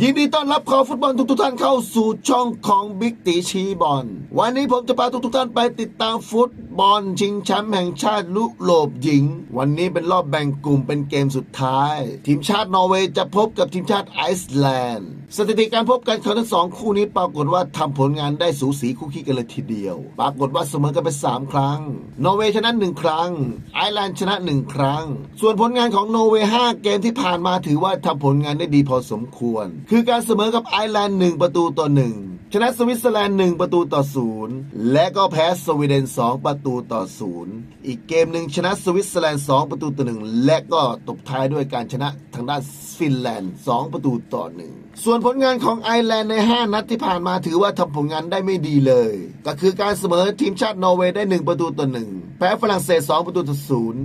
ยินดีต้อนรับคอฟุตบอลทุกทุกๆท่านเข้าสู่ช่องของบิ๊กตีชีบอล วันนี้ผมจะพาทุกทุกๆท่านไปติดตามฟุตบอลชิงแชมป์แห่งชาติลุโลบหญิง วันนี้เป็นรอบแบ่งกลุ่มเป็นเกมสุดท้าย ทีมชาตินอร์เวย์จะพบกับทีมชาติไอซ์แลนด์ สถิติการพบกันของทั้งสองคู่นี้ปรากฏว่าทำผลงานได้สูสีคู่ขี้กันเลยทีเดียว ปรากฏว่าเสมอกันไปสามครั้ง นอร์เวย์ชนะหนึ่งครั้ง ไอร์แลนด์ชนะหนึ่งครั้ง ส่วนผลงานของนอร์เวย์ห้าเกมที่ผ่านมาถือว่าทำผลงานได้ดีพอสมควรคือการเสมอกับไอร์แลนด์หนึ่งประตูต่อหนึ่งชนะสวิตเซอร์แลนด์หนึ่งประตูต่อศูนย์และก็แพ้สวีเดนสองประตูต่อศูนย์อีกเกมหนึ่งชนะสวิตเซอร์แลนด์สองประตูต่อหนึ่งและก็ตบท้ายด้วยการชนะทางด้านฟินแลนด์สองประตูต่อหนึ่งส่วนผลงานของไอร์แลนด์ใน 5 นัดที่ผ่านมาถือว่าทำผลงานได้ไม่ดีเลย ก็คือการเสมอทีมชาตินอร์เวย์ได้ 1 ประตูต่อหนึ่งแพ้ฝรั่งเศส 2 ประตูต่อศูนย์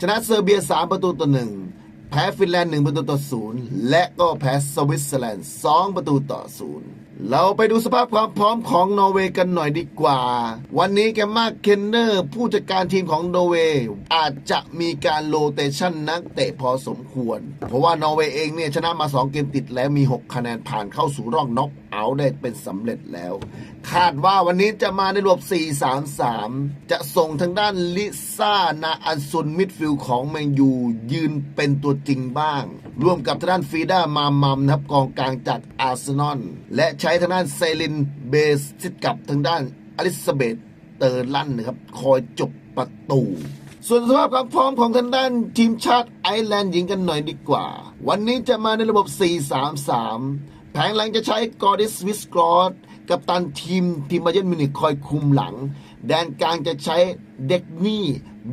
ชนะเซอร์เบีย 3 ประตูต่อหนึ่ง แพ้ฟินแลนด์หนึ่งประตูต่อศูนย์และก็แพ้สวิตเซอร์แลนด์สองประตูต่อศูนย์เราไปดูสภาพความพร้อมของนอร์เวย์กันหน่อยดีกว่า วันนี้แกมมาเคนเนอร์ผู้จัดการทีมของนอร์เวย์อาจจะมีการโลเตชันนักเตะพอสมควร เพราะว่านอร์เวย์เองเนี่ยชนะมา 2 เกมติดแล้วมี 6 คะแนนผ่านเข้าสู่รอบน็อก เอาได้เป็นสำเร็จแล้ว คาดว่าวันนี้จะมาในรวบ 4-3-3 จะส่งทางด้านลิซ่านาอันซุนมิดฟิลของแมนยู ยืนเป็นตัวจริงบ้าง ร่วมกับทางด้านฟีด้ามามัมนะครับกองกลางจากอาร์เซนอลและใช้ทางด้านเซลินเบสซิดกับทางด้านอลิซาเบธเตอร์ลันนะครับ คอยจบประตูส่วนสภาพความพร้อมของทางด้านทีมชาติไอร์แลนด์หญิงกันหน่อยดีกว่า วันนี้จะมาในระบบ 4-3-3 แผงหลังจะใช้กอร์ดิสวิสกรอดกับตันทีมทีมบาเยร์นมิวนิกคอยคุมหลัง แดนกลางจะใช้เด็กนี่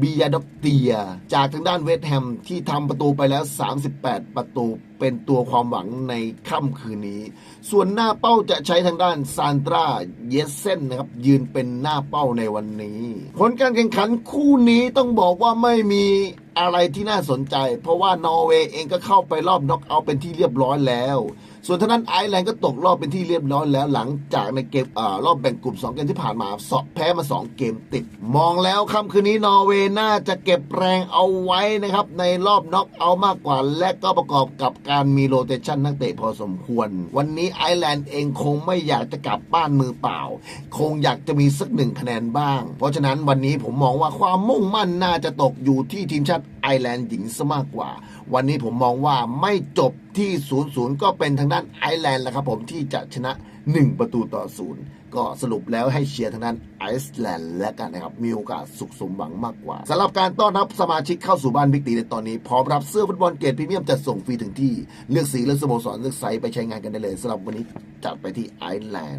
บียาดอกเตีย จากทางด้านเวสต์แฮมที่ทำประตูไปแล้ว 38 ประตูเป็นตัวความหวังในค่ำคืนนี้ ส่วนหน้าเป้าจะใช้ทางด้านซานตราเยสเซนนะครับ ยืนเป็นหน้าเป้าในวันนี้ ผลการแข่งขันคู่นี้ต้องบอกว่าไม่มีอะไรที่น่าสนใจ เพราะว่านอร์เวย์เองก็เข้าไปรอบน็อกเอาเป็นที่เรียบร้อยแล้ว ส่วนทางด้านไอร์แลนด์ก็ตกรอบเป็นที่เรียบร้อยแล้วหลังจากในเกมรอบแบ่งกลุ่ม 2 เกมที่ผ่านมาสอบแพ้มา 2เกมติด มองแล้วค่ำคืนนี้นอร์เวย์น่าจะเก็บแรงเอาไว้นะครับ ในรอบน็อกเอามากกว่า และก็ประกอบกับการมีโรเตชันนักเตะพอสมควร วันนี้ไอร์แลนด์เองคงไม่อยากจะกลับบ้านมือเปล่า คงอยากจะมีสักหนึ่งคะแนนบ้าง เพราะฉะนั้นวันนี้ผมมองว่าความมุ่งมั่นน่าจะตกอยู่ที่ทีมชาติไอร์แลนด์หญิงซะมากกว่า วันนี้ผมมองว่าไม่จบที่ 0-0 ก็เป็นทางด้านไอร์แลนด์แหละครับผมที่จะชนะ 1 ประตูต่อศูนย์ก็สรุปแล้วให้เชียร์ทางด้านไอซ์แลนด์และกันนะครับ มีโอกาสสุขสมหวังมากกว่าสำหรับการต้อนรับสมาชิกเข้าสู่บ้านบิ๊กตีในตอนนี้ พร้อมรับเสื้อฟุตบอลเกรดพรีเมียมจัดส่งฟรีถึงที่เลือกสีเลือกสโมสรเลือกไซส์ไปใช้งานกันได้เลยสำหรับวันนี้จัดไปที่ไอร์แลนด์